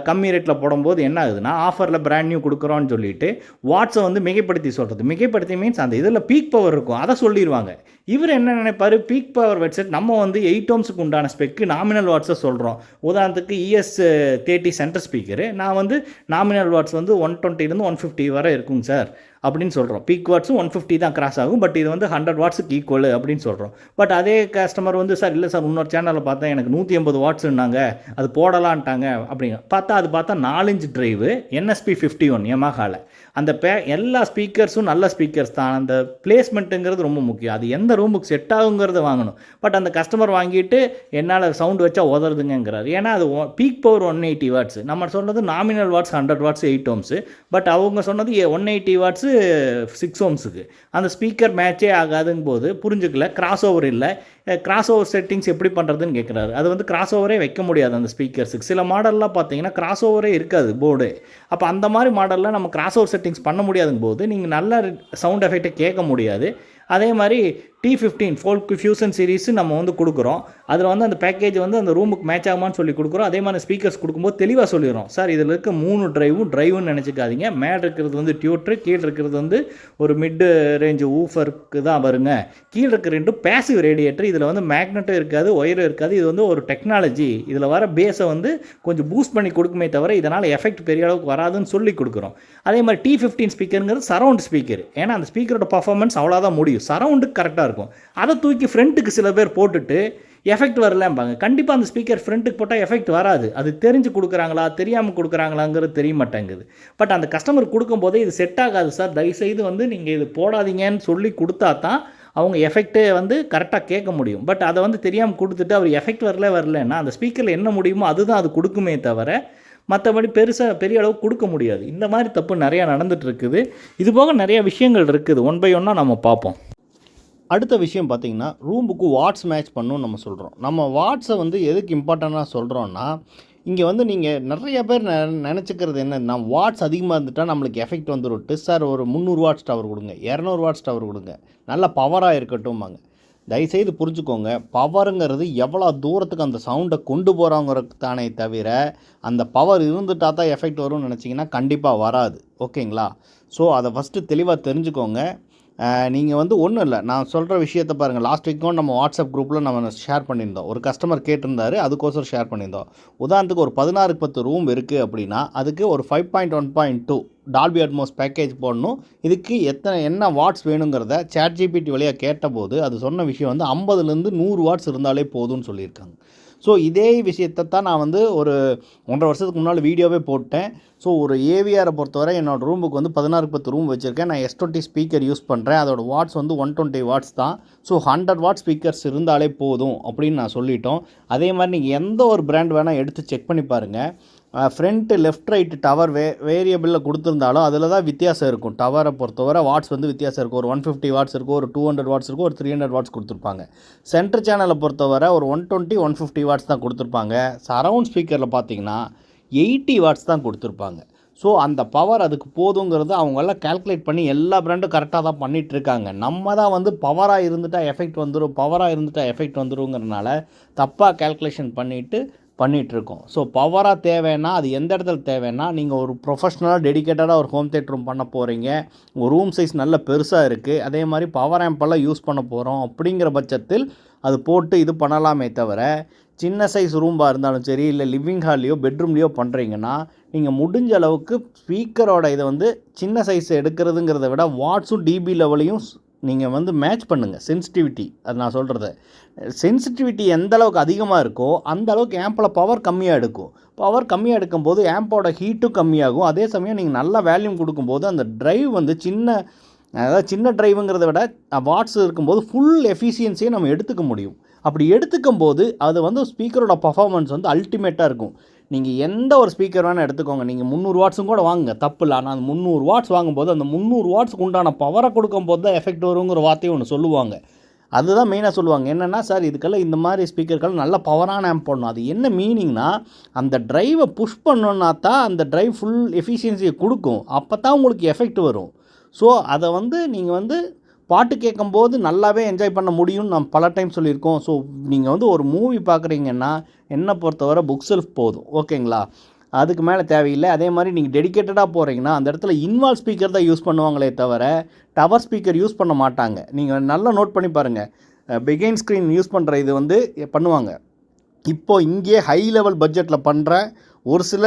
கம்மி ரேட்டில் போடும்போது என்ன ஆகுதுன்னா ஆஃபரில் பிராண்ட் நியூ கொடுக்குறோன்னு சொல்லிட்டு வாட்ஸை வந்து மிகைப்படுத்தி சொல்கிறது மிகைப்படுத்தி மீன்ஸ் அந்த இதில் பீக் பவர் இருக்கும். அதை சொல்லிடுவாங்க இவர் என்ன நினைப்பார்? பீக் பவர் வெட்செட் நம்ம வந்து எயிட் ஓம்ஸுக்கு உண்டான ஸ்பீக்கருக்கு நாமினல் வாட்ஸை சொல்கிறோம் உதாரணத்துக்கு இஎஸ் தேர்ட்டி சென்டர் ஸ்பீக்கரு நான் வந்து நாமினல் வாட்ஸ் வந்து ஒன் டுவெண்ட்டிலேருந்து ஒன் ஃபிஃப்டி வரை இருக்குங்க சார். அப்படின்னு சொல்கிறோம் பீக் வாட்ஸும் ஒன் ஃபிஃப்டி தான் கிராஸ் ஆகும். பட் இது வந்து ஹண்ட்ரட் வாட்ஸுக்கு ஈக்குவல் அப்படின்னு சொல்கிறோம் பட் அதே கஸ்டமர் வந்து சார் இல்லை சார் இன்னொரு சேனலில் பார்த்தா எனக்கு நூற்றி எண்பது வாட்ஸுன்னாங்க அது போடலான்ட்டாங்க. அப்படிங்க. பார்த்தா அது பார்த்தா நாலஞ்சு drive N S P fifty one எமஹாவில் அந்த பே எல்லா ஸ்பீக்கர்ஸும் நல்ல ஸ்பீக்கர்ஸ் தான். அந்த பிளேஸ்மெண்ட்டுங்கிறது ரொம்ப முக்கியம். அது எந்த ரூமுக்கு செட் ஆகுங்கிறத வாங்கணும். பட் அந்த கஸ்டமர் வாங்கிட்டு என்னால் சவுண்ட் வச்சா உதறதுங்கிறார் ஏன்னா அது peak power one eighty watts நம்ம சொன்னது nominal watts hundred watts eight ohms but அவங்க சொன்னது ஒன் எயிட்டி வாட்ஸு சிக்ஸ் ஓம்ஸுக்கு அந்த ஸ்பீக்கர் மேட்சே ஆகாதுங்க போது புரிஞ்சுக்கல கிராஸ் ஓவர் இல்லை. கிராஸ் ஓவர் செட்டிங்ஸ் எப்படி பண்ணுறதுன்னு கேட்குறாரு அது வந்து கிராஸ் ஓவரே வைக்க முடியாது அந்த ஸ்பீக்கர்ஸுக்கு சில மாடல்லாம் பார்த்தீங்கன்னா கிராஸ் ஓவரே இருக்காது போர்டு அப்போ அந்த மாதிரி மாடலில் நம்ம கிராஸ் ஓவர் செட்டிங்ஸ் பண்ண முடியாதுங்க போது நீங்கள் நல்ல சவுண்ட் எஃபெக்ட்டை கேட்க முடியாது. அதே மாதிரி D fifteen folk fusion series நம்ம வந்து கொடுக்குறோம். அதில் வந்து அந்த பேக்கேஜ் வந்து அந்த ரூமுக்கு மேட்ச் ஆகுமான்னு சொல்லி கொடுக்குறோம். அதே மாதிரி ஸ்பீக்கர்ஸ் கொடுக்கும்போது தெளிவாக சொல்லிடுறோம். சார் இதில் இருக்க மூணு ட்ரைவும் டிரைவுன்னு நினச்சிக்காதீங்க. மேட் இருக்கிறது வந்து டியூட்ரு கீழே இருக்கிறது வந்து ஒரு மிட் ரேஞ்சு ஊஃபருக்கு தான் வருங்க கீழே இருக்கிற ரெண்டும் பேசிவ் ரேடியேட்டர் இதில் வந்து மேக்னெட்டும் இருக்காது ஒயரும் இருக்காது. இது வந்து ஒரு டெக்னாலஜி இதில் வர பேஸை வந்து கொஞ்சம் பூஸ்ட் பண்ணி கொடுக்குமே தவிர இதனால் எஃபெக்ட் பெரிய அளவுக்கு வராதுன்னு சொல்லி கொடுக்குறோம். அதே மாதிரி டி ஃபிஃப்டீன் ஸ்பீக்கருங்கிறது சரவுண்ட் ஸ்பீக்கர் ஏன்னா அந்த ஸ்பீக்கரோட பர்ஃபார்மன்ஸ் அவ்வளோதான் முடியும். சரவுண்டுக்கு கரெக்டாக இருக்கும். அதை தூக்கி ஃப்ரண்ட்டுக்கு சில பேர் போட்டுட்டு எஃபெக்ட் வரலம்பாங்க. கண்டிப்பாக அந்த ஸ்பீக்கர் ஃப்ரண்ட்டுக்கு போட்டால் எஃபெக்ட் வராது. அது தெரிஞ்சு கொடுக்குறாங்களா தெரியாமல் கொடுக்குறாங்களாங்கிறது தெரிய மாட்டேங்குது. பட் அந்த கஸ்டமர் கொடுக்கும்போதே இது செட் ஆகாது சார் தயவுசெய்து வந்து நீங்கள் இது போடாதீங்கன்னு சொல்லி கொடுத்தா தான் அவங்க எஃபெக்ட்டே வந்து கரெக்டாக கேட்க முடியும். பட் அதை வந்து தெரியாமல் கொடுத்துட்டு அவர் எஃபெக்ட் வரல வரலன்னா அந்த ஸ்பீக்கரில் என்ன முடியுமோ அதுதான் அது கொடுக்குமே தவிர மற்றபடி பெருசாக பெரிய அளவுக்கு கொடுக்க முடியாது. இந்த மாதிரி தப்பு நிறையா நடந்துகிட்ருக்குது இது போக நிறைய விஷயங்கள் இருக்குது. ஒன் பை ஒன்னாக நம்ம பார்ப்போம். அடுத்த விஷயம் பார்த்தீங்கன்னா ரூமுக்கு வாட்ஸ் மேட்ச் பண்ணும் நம்ம சொல்கிறோம் நம்ம வாட்ஸை வந்து எதுக்கு இம்பார்ட்டண்ட்டாக சொல்கிறோன்னா இங்கே வந்து நீங்கள் நிறைய பேர் நெ நினச்சிக்கிறது என்ன? நான் வாட்ஸ் அதிகமாக இருந்துட்டால் நம்மளுக்கு எஃபெக்ட் வந்துருட்டு சார் ஒரு முந்நூறு வாட்ஸ் டவர் கொடுங்க. இரநூறு வாட்ஸ் டவர் கொடுங்க. நல்ல பவராக இருக்கட்டும்பாங்க. தயவுசெய்து புரிஞ்சுக்கோங்க. பவருங்கிறது எவ்வளோ தூரத்துக்கு அந்த சவுண்டை கொண்டு போகிறவங்களுக்கு தானே தவிர அந்த பவர் இருந்துட்டால் தான் எஃபெக்ட் வரும்னு நினச்சிங்கன்னா கண்டிப்பாக வராது. ஓகேங்களா? ஸோ அதை ஃபஸ்ட்டு தெளிவாக தெரிஞ்சுக்கோங்க. நீங்கள் வந்து ஒன்றும் இல்லை. நான் சொல்கிற விஷயத்த பாருங்கள் லாஸ்ட் வீக்கும் நம்ம வாட்ஸ்அப் குரூப்பில் நம்ம ஷேர் பண்ணியிருந்தோம். ஒரு கஸ்டமர் கேட்டிருந்தாரு அதுக்கோசரம் ஷேர் பண்ணியிருந்தோம். உதாரணத்துக்கு ஒரு பதினாறுக்கு பத்து ரூம் இருக்குது அப்படின்னா அதுக்கு ஒரு five point one point two Dolby Atmos package போடணும். இதுக்கு எத்தனை என்ன வாட்ஸ் வேணுங்கிறத சேட் ஜிபிடி வழியாக கேட்டபோது அது சொன்ன விஷயம் வந்து ஐம்பதுலேருந்து நூறு வாட்ஸ் இருந்தாலே போதும்னு சொல்லியிருக்காங்க. ஸோ இதே விஷயத்தை தான் நான் வந்து ஒரு ஒன்றரை வருஷத்துக்கு முன்னால் வீடியோவே போட்டேன். ஸோ ஒரு ஏவிஆரை பொறுத்தவரை என்னோடய ரூமுக்கு வந்து பதினாறு பத்து ரூம் வச்சுருக்கேன். நான் எஸ் டுவெண்ட்டி ஸ்பீக்கர் யூஸ் பண்ணுறேன் அதோட வாட்ஸ் வந்து ஒன் டுவெண்ட்டி வாட்ஸ் தான். ஸோ ஹண்ட்ரட் வாட் ஸ்பீக்கர்ஸ் இருந்தாலே போதும் அப்படின்னு நான் சொல்லிட்டோம். அதே மாதிரி நீங்கள் எந்த ஒரு பிராண்ட் வேணால் எடுத்து செக் பண்ணி பாருங்கள் ஃப்ரண்ட்டு லெஃப்ட் ரைட்டு டவர் வே வேரியபிளில் கொடுத்துருந்தாலும் அதில் தான் வித்தியாசம் இருக்கும். டவரை பொறுத்தவரை வாட்ஸ் வந்து வித்தியாசம் இருக்கும். ஒரு ஒன் ஃபிஃப்டி வாட்ஸ் இருக்கும் ஒரு டூ ஹண்ட்ரட் வாட்ஸ் இருக்கும் ஒரு த்ரீ ஹண்ட்ரட் வாட்ஸ் கொடுத்துருப்பாங்க. சென்டர் சேனலை பொறுத்தவரை ஒரு one twenty one fifty watts தான் கொடுத்துருப்பாங்க. சரவுண்ட் ஸ்பீக்கரில் பார்த்தீங்கன்னா எயிட்டி வாட்ஸ் தான் கொடுத்துருப்பாங்க. ஸோ அந்த பவர் அதுக்கு போதுங்கிறது அவங்கெல்லாம் கால்குலேட் பண்ணி எல்லா பிராண்டும் கரெக்டாக தான் பண்ணிகிட்ருக்காங்க நம்ம தான் வந்து பவராக இருந்துட்டால் எஃபெக்ட் வந்துடும் பவராக இருந்துட்டால் எஃபெக்ட் வந்துடுங்கிறனால தப்பாக கால்குலேஷன் பண்ணிவிட்டு பண்ணிகிட்ருக்கோம் ஸோ பவராக தேவைன்னா அது எந்த இடத்துல தேவைன்னா நீங்கள் ஒரு ப்ரொஃபஷ்னலாக டெடிக்கேட்டடாக ஒரு ஹோம் தேட்டர் ரூம் பண்ண போகிறீங்க உங்கள் ரூம் சைஸ் நல்ல பெருசாக இருக்குது அதே மாதிரி பவர் ஆம்பெல்லாம் யூஸ் பண்ண போகிறோம் அப்படிங்கிற பட்சத்தில் அது போட்டு இது பண்ணலாமே தவிர சின்ன சைஸ் ரூம்பாக இருந்தாலும் சரி இல்லை லிவிங் ஹால்லையோ பெட்ரூம்லேயோ பண்ணுறீங்கன்னா நீங்கள் முடிஞ்ச அளவுக்கு ஸ்பீக்கரோட இதை வந்து சின்ன சைஸ் எடுக்கிறதுங்கிறத விட வாட்ஸும் டிபி லெவலையும் நீங்கள் வந்து மேட்ச் பண்ணுங்கள் சென்சிட்டிவிட்டி அது நான் சொல்கிறத சென்சிட்டிவிட்டி எந்த அளவுக்கு அதிகமாக இருக்கோ அந்த அளவுக்கு ஆம்பில் பவர் கம்மியாக எடுக்கும். பவர் கம்மியாக எடுக்கும்போது ஆம்போட ஹீட்டும் கம்மியாகும். அதே சமயம் நீங்கள் நல்ல வேல்யூம் கொடுக்கும்போது அந்த ட்ரைவ் வந்து சின்ன அதாவது சின்ன ட்ரைவுங்கிறத விட வாட்ஸ் இருக்கும்போது ஃபுல் எஃபிஷியன்சியை நம்ம எடுத்துக்க முடியும். அப்படி எடுத்துக்கும் போது அது வந்து ஸ்பீக்கரோட பர்ஃபார்மன்ஸ் வந்து அல்டிமேட்டாக இருக்கும். நீங்கள் எந்த ஒரு ஸ்பீக்கர் வேணால் எடுத்துக்கோங்க. நீங்கள் முந்நூறு வாட்ஸும் கூட வாங்குங்க. தப்பு இல்லை. ஆனால் அந்த முந்நூறு வாட்ஸ் வாங்கும்போது அந்த முந்நூறு வாட்ஸுக்கு உண்டான பவரை கொடுக்கும்போது தான் எஃபெக்ட் வருங்கிற வார்த்தையும் ஒன்று சொல்லுவாங்க. அதுதான் மெயினாக சொல்லுவாங்க. என்னென்னா சார் இதுக்கெல்லாம் இந்த மாதிரி ஸ்பீக்கர்கள் நல்ல பவரான ஆம்ப் பண்ணணும் அது என்ன மீனிங்னா அந்த ட்ரைவை புஷ் பண்ணோன்னா தான் அந்த ட்ரைவ் ஃபுல் எஃபிஷியன்சியை கொடுக்கும். அப்போ தான் உங்களுக்கு எஃபெக்ட் வரும். ஸோ அதை வந்து நீங்கள் வந்து பாட்டு கேட்கும்போது நல்லாவே என்ஜாய் பண்ண முடியும்னு நான் பல டைம் சொல்லியிருக்கோம். ஸோ நீங்கள் வந்து ஒரு மூவி பார்க்குறீங்கன்னா என்னை பொறுத்தவரை புக் செல்ஃப் போதும். ஓகேங்களா அதுக்கு மேலே தேவையில்லை. அதே மாதிரி நீங்கள் டெடிக்கேட்டடாக போகிறீங்கன்னா அந்த இடத்துல இன்வால் ஸ்பீக்கர் தான் யூஸ் பண்ணுவாங்களே தவிர டவர் ஸ்பீக்கர் யூஸ் பண்ண மாட்டாங்க. நீங்கள் நல்லா நோட் பண்ணி பாருங்கள் பிகைன் ஸ்க்ரீன் யூஸ் பண்ணுற இது வந்து பண்ணுவாங்க. இப்போது இங்கேயே ஹை லெவல் பட்ஜெட்டில் பண்ணுற ஒரு சில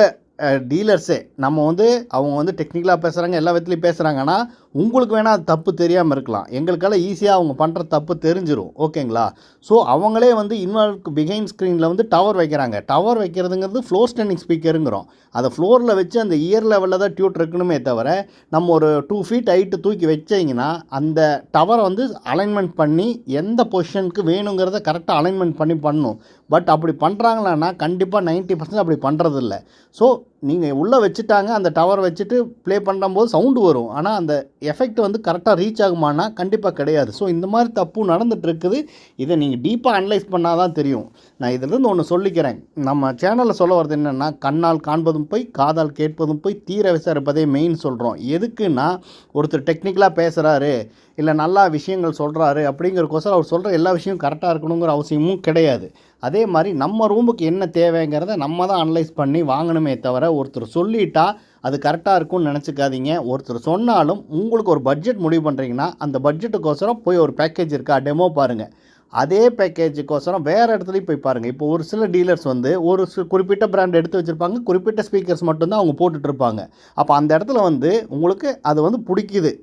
டீலர்ஸே நம்ம வந்து அவங்க வந்து டெக்னிக்கலாக பேசுகிறாங்க எல்லா விதத்துலையும் பேசுகிறாங்கன்னா உங்களுக்கு வேணால் அது தப்பு தெரியாமல் இருக்கலாம். எங்களுக்கெல்லாம் ஈஸியாக அவங்க பண்ணுற தப்பு தெரிஞ்சிடும் ஓகேங்களா? ஸோ அவங்களே வந்து இன்வால்வ் பிகைன் ஸ்க்ரீனில் வந்து டவர் வைக்கிறாங்க. டவர் வைக்கிறதுங்கிறது ஃப்ளோர் ஸ்டாண்டிங் ஸ்பீக்கருங்கிறோம் அதை ஃப்ளோரில் வச்சு அந்த இயர் லெவலில் தான் டியூட் இருக்கணுமே தவிர நம்ம ஒரு டூ ஃபீட் ஹைட்டு தூக்கி வச்சிங்கன்னா அந்த டவரை வந்து அலைன்மெண்ட் பண்ணி எந்த பொசிஷனுக்கு வேணுங்கிறத கரெக்டாக அலைன்மெண்ட் பண்ணி பண்ணணும் பட் அப்படி பண்ணுறாங்களான்னா கண்டிப்பாக நைன்ட்டி பர்சன்ட் அப்படி பண்ணுறதில்ல ஸோ நீங்கள் உள்ளே வச்சுட்டாங்க அந்த டவர் வச்சுட்டு ப்ளே பண்ணும்போது சவுண்டு வரும். ஆனால் அந்த எஃபெக்ட் வந்து கரெக்டாக ரீச் ஆகுமானா கண்டிப்பாக கிடையாது. ஸோ இந்த மாதிரி தப்பு நடந்துகிட்ருக்குது இதை நீங்கள் டீப்பாக அனலைஸ் பண்ணால் தான் தெரியும். நான் இதிலிருந்து ஒன்று சொல்லிக்கிறேன். நம்ம சேனலில் சொல்ல வர்றது என்னென்னா கண்ணால் காண்பதும் போய் காதால் கேட்பதும் போய் தீர விசாரிப்பதே மெயின் சொல்கிறோம் எதுக்குன்னா ஒருத்தர் டெக்னிக்கலாக பேசுகிறாரு இல்லை நல்லா விஷயங்கள் சொல்கிறாரு அப்படிங்கிறக்கோசரம் அவர் சொல்கிற எல்லா விஷயமும் கரெக்டாக இருக்கணுங்கிற அவசியமும் கிடையாது. அதே மாதிரி நம்ம ரூமுக்கு என்ன தேவைங்கிறத நம்ம தான் அனலைஸ் பண்ணி வாங்கணுமே தவிர ஒருத்தர் சொல்லிட்டா அது கரெக்டாக இருக்கும்னு நினச்சிக்காதீங்க. ஒருத்தர் சொன்னாலும் உங்களுக்கு ஒரு பட்ஜெட் முடிவு பண்ணுறீங்கன்னா அந்த பட்ஜெட்டுக்கோசரம் போய் ஒரு பேக்கேஜ் இருக்கா? டெமோ பாருங்கள் அதே பேக்கேஜுக்கோசரம் வேறு இடத்துலையும் போய் பாருங்கள் இப்போ ஒரு சில டீலர்ஸ் வந்து ஒரு குறிப்பிட்ட பிராண்ட் எடுத்து வச்சுருப்பாங்க. குறிப்பிட்ட ஸ்பீக்கர்ஸ் மட்டும்தான் அவங்க போட்டுட்ருப்பாங்க. அப்போ அந்த இடத்துல வந்து உங்களுக்கு அது வந்து பிடிக்குது.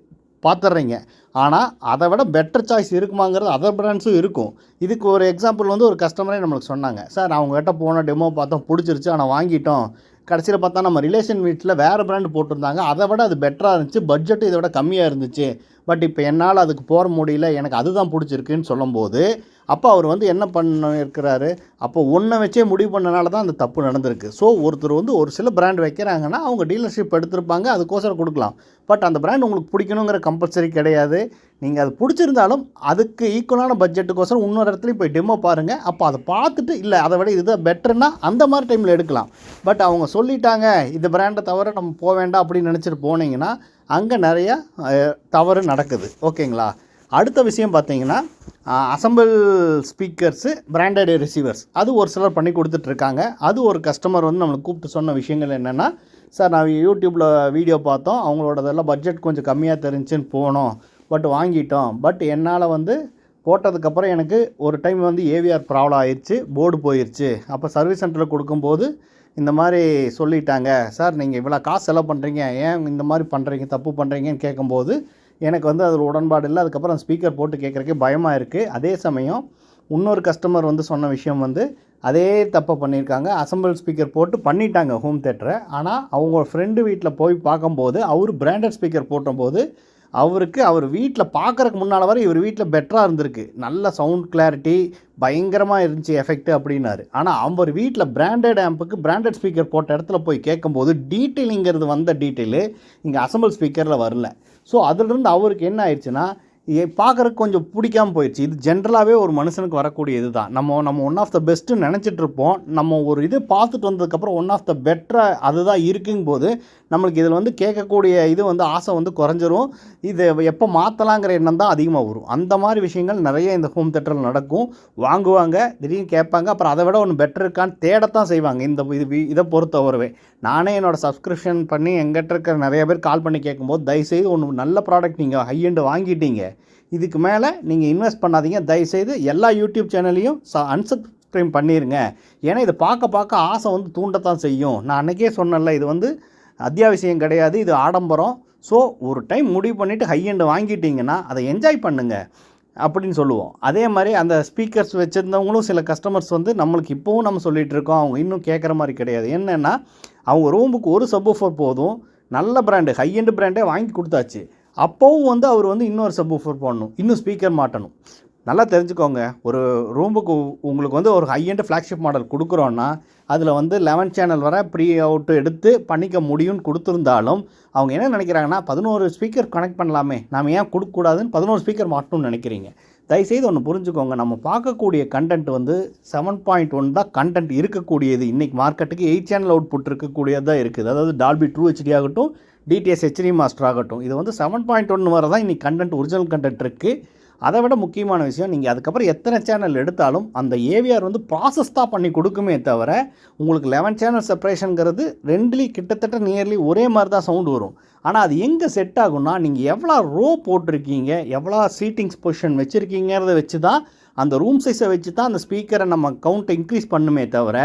பார்த்துட்றீங்க ஆனால் அதை விட பெட்டர் சாய்ஸ் இருக்குமாங்கிறது அதர் பிராண்ட்ஸும் இருக்கும். இதுக்கு ஒரு எக்ஸாம்பிள் வந்து ஒரு கஸ்டமரே நம்மளுக்கு சொன்னாங்க. சார் அவங்ககிட்ட போன டெமோ பார்த்தோம். பிடிச்சிருச்சு. ஆனால் வாங்கிட்டோம். கடைசியில் பார்த்தா நம்ம ரிலேஷன் வீட்டில் வேறு பிராண்ட் போட்டிருந்தாங்க. அதை விட அது பெட்டராக இருந்துச்சு. பட்ஜெட்டு இதை விட கம்மியாக இருந்துச்சு. பட் இப்போ என்னால் அதுக்கு போக முடியல. எனக்கு அதுதான் பிடிச்சிருக்குன்னு சொல்லும்போது அப்போ அவர் வந்து என்ன பண்ண இருக்கிறாரு அப்போ ஒன்றை வச்சே முடிவு பண்ணனால தான் அந்த தப்பு நடந்திருக்கு. ஸோ ஒருத்தர் வந்து ஒரு சில பிராண்ட் வைக்கிறாங்கன்னா அவங்க டீலர்ஷிப் எடுத்திருப்பாங்க அதுக்கோசரம் கொடுக்கலாம். பட் அந்த பிராண்ட் உங்களுக்கு பிடிக்கணுங்கிற கம்பல்சரி கிடையாது. நீங்கள் அது பிடிச்சிருந்தாலும் அதுக்கு ஈக்குவலான பட்ஜெட்டுக்கோசரம் இன்னொரு இடத்துலையும் போய் டெமோ பாருங்கள் அப்போ அதை பார்த்துட்டு இல்லை அதை விட இதுதான் பெட்டர்னா அந்த மாதிரி டைமில் எடுக்கலாம். பட் அவங்க சொல்லிட்டாங்க இந்த பிராண்டை தவிர நம்ம போக வேண்டாம் அப்படின்னு நினச்சிட்டு போனீங்கன்னா அங்கே நிறையா தவறு நடக்குது. ஓகேங்களா அடுத்த விஷயம் பார்த்தீங்கன்னா அசம்பிள் ஸ்பீக்கர்ஸு பிராண்டட் ரிசீவர்ஸ் அது ஒரு சிலர் பண்ணி கொடுத்துட்ருக்காங்க. அது ஒரு கஸ்டமர் வந்து நம்மளுக்கு கூப்பிட்டு சொன்ன விஷயங்கள் என்னென்னா சார் நான் யூடியூப்பில் வீடியோ பார்த்தோம். அவங்களோடதெல்லாம் பட்ஜெட் கொஞ்சம் கம்மியாக தெரிஞ்சுன்னு போனோம். பட் வாங்கிட்டோம். பட் என்னால் வந்து போட்டதுக்கப்புறம் எனக்கு ஒரு டைம் வந்து ஏவிஆர் ப்ராப்ளம் ஆயிடுச்சு போர்டு போயிடுச்சு அப்போ சர்வீஸ் சென்டரில் கொடுக்கும்போது இந்த மாதிரி சொல்லிட்டாங்க. சார் நீங்கள் இவ்வளோ காசு செலவு பண்ணுறீங்க ஏன் இந்த மாதிரி பண்ணுறீங்க தப்பு பண்ணுறீங்கன்னு கேட்கும்போது எனக்கு வந்து அதில் உடன்பாடு இல்லை. அதுக்கப்புறம் ஸ்பீக்கர் போட்டு கேட்குறக்கே பயமாக இருக்குது அதே சமயம் இன்னொரு கஸ்டமர் வந்து சொன்ன விஷயம் வந்து அதே தப்பை பண்ணியிருக்காங்க. அசம்பிள் ஸ்பீக்கர் போட்டு பண்ணிட்டாங்க ஹோம் தேட்டரை ஆனால் அவங்க ஃப்ரெண்டு வீட்டில் போய் பார்க்கும்போது அவர் பிராண்டட் ஸ்பீக்கர் போட்டபோது அவருக்கு அவர் வீட்டில் பார்க்குறக்கு முன்னால் வரை இவர் வீட்டில் பெட்டராக இருந்திருக்கு. நல்ல சவுண்ட் கிளாரிட்டி பயங்கரமாக இருந்துச்சு எஃபெக்ட் அப்படின்னாரு. ஆனால் அவர் வீட்டில் பிராண்டட் ஆம்புக்கு பிராண்டட் ஸ்பீக்கர் போட்ட இடத்துல போய் கேட்கும்போது டீட்டெயிலிங்கிறது வந்த டீட்டெயிலு இங்கே அசம்பிள் ஸ்பீக்கரில் வரல. ஸோ அதிலிருந்து அவருக்கு என்ன ஆயிடுச்சுன்னா பார்க்குறக்கு கொஞ்சம் பிடிக்காம போயிடுச்சு இது ஜென்ரலாகவே ஒரு மனுஷனுக்கு வரக்கூடிய இது தான் நம்ம நம்ம ஒன் ஆஃப் த பெஸ்ட்டு நினச்சிட்டு இருப்போம். நம்ம ஒரு இது பார்த்துட்டு வந்ததுக்கப்புறம் ஒன் ஆஃப் த பெட்டராக அதுதான் இருக்குங்க போது நம்மளுக்கு இதில் வந்து கேட்கக்கூடிய இது வந்து ஆசை வந்து குறைஞ்சிரும். இது எப்போ மாற்றலாங்கிற எண்ணம் தான் அதிகமாக வரும். அந்த மாதிரி விஷயங்கள் நிறைய இந்த ஹோம் தேட்டரில் நடக்கும். வாங்குவாங்க திடீர்னு கேட்பாங்க அப்புறம் அதை விட ஒன்று பெட்டர் இருக்கான்னு தேடத்தான் செய்வாங்க. இந்த இது இதை பொறுத்தவரவே நானே என்னோடய சப்ஸ்கிரிப்ஷன் பண்ணி எங்கிட்ட இருக்கிற நிறைய பேர் கால் பண்ணி கேட்கும்போது தயவுசெய்து ஒன்று நல்ல ப்ராடக்ட் நீங்கள் ஹை எண்டு வாங்கிட்டீங்க. இதுக்கு மேலே நீங்கள் இன்வெஸ்ட் பண்ணாதீங்க. தயவுசெய்து எல்லா யூடியூப் சேனல்லையும் ச அன்சப்ஸ்கிரைப் பண்ணிடுங்க ஏன்னா இதை பார்க்க பார்க்க ஆசை வந்து தூண்டத்தான் செய்யும். நான் அன்றைக்கே சொன்னேன்ல இது வந்து அத்தியாவசியம் கிடையாது இது ஆடம்பரம். ஸோ ஒரு டைம் முடிவு பண்ணிவிட்டு ஹை எண்டு வாங்கிட்டீங்கன்னா அதை என்ஜாய் பண்ணுங்கள் அப்படின்னு சொல்லுவோம். அதே மாதிரி அந்த ஸ்பீக்கர்ஸ் வச்சுருந்தவங்களும் சில கஸ்டமர்ஸ் வந்து நம்மளுக்கு இப்போவும் நம்ம சொல்லிகிட்டு இருக்கோம். அவங்க இன்னும் கேட்குற மாதிரி கிடையாது. என்னென்னா அவங்க ரூமுக்கு ஒரு சப்போஃபர் போதும். நல்ல பிராண்டு ஹை எண்டு பிராண்டே வாங்கி கொடுத்தாச்சு. அப்போவும் வந்து அவர் வந்து இன்னொரு சப்வூஃபர் போடணும். இன்னும் ஸ்பீக்கர் மாட்டணும். நல்லா தெரிஞ்சுக்கோங்க. ஒரு ரூமுக்கு உங்களுக்கு வந்து ஒரு ஹையண்ட் ஃப்ளாக்ஷிப் மாடல் கொடுக்குறோன்னா அதில் வந்து லெவன் சேனல் வர ப்ரீ அவுட் எடுத்து பண்ணிக்க முடியும்னு கொடுத்துருந்தாலும் அவங்க என்ன நினைக்கிறாங்கன்னா பதினோரு ஸ்பீக்கர் கனெக்ட் பண்ணலாமே. நாம் ஏன் கொடுக்கக்கூடாதுன்னு பதினோரு ஸ்பீக்கர் மாட்டணும்னு நினைக்கிறீங்க. தயவுசெய்து ஒன்று புரிஞ்சுக்கோங்க. நம்ம பார்க்கக்கூடிய கண்டென்ட் வந்து செவன் பாயிண்ட் ஒன் தான் கண்டென்ட் இருக்கக்கூடியது. இன்றைக்கி மார்க்கெட்டுக்கு எயிட் சேனல் அவுட்புட் இருக்கக்கூடியதாக இருக்குது. அதாவது டால்பி ட்ரூ ஹெச்டி ஆகட்டும் டிடிஎஸ் ஹெச்டி மாஸ்டர் ஆகட்டும். இது வந்து செவன் பாயிண்ட் ஒன் வரை தான் இன்றைக்கி கண்டென்ட் ஒரிஜினல் கண்டென்ட் இருக்குது அதை விட முக்கியமான விஷயம் நீங்கள் அதுக்கப்புறம் எத்தனை சேனல் எடுத்தாலும் அந்த ஏவிஆர் வந்து ப்ராசஸ் தான் பண்ணி கொடுக்குமே தவிர உங்களுக்கு லெவன் சேனல் செப்பரேஷனுங்கிறது ரெண்டுலேயும் கிட்டத்தட்ட நியர்லி ஒரே மாதிரி தான் சவுண்டு வரும். ஆனால் அது எங்கே செட் ஆகும்னா நீங்கள் எவ்வளோ ரோ போட்டிருக்கீங்க எவ்வளோ சீட்டிங்ஸ் பொசிஷன் வச்சுருக்கீங்கிறத வச்சு தான் அந்த ரூம் சைஸை வச்சு தான் அந்த ஸ்பீக்கரை நம்ம கவுண்ட்டை இன்க்ரீஸ் பண்ணுமே தவிர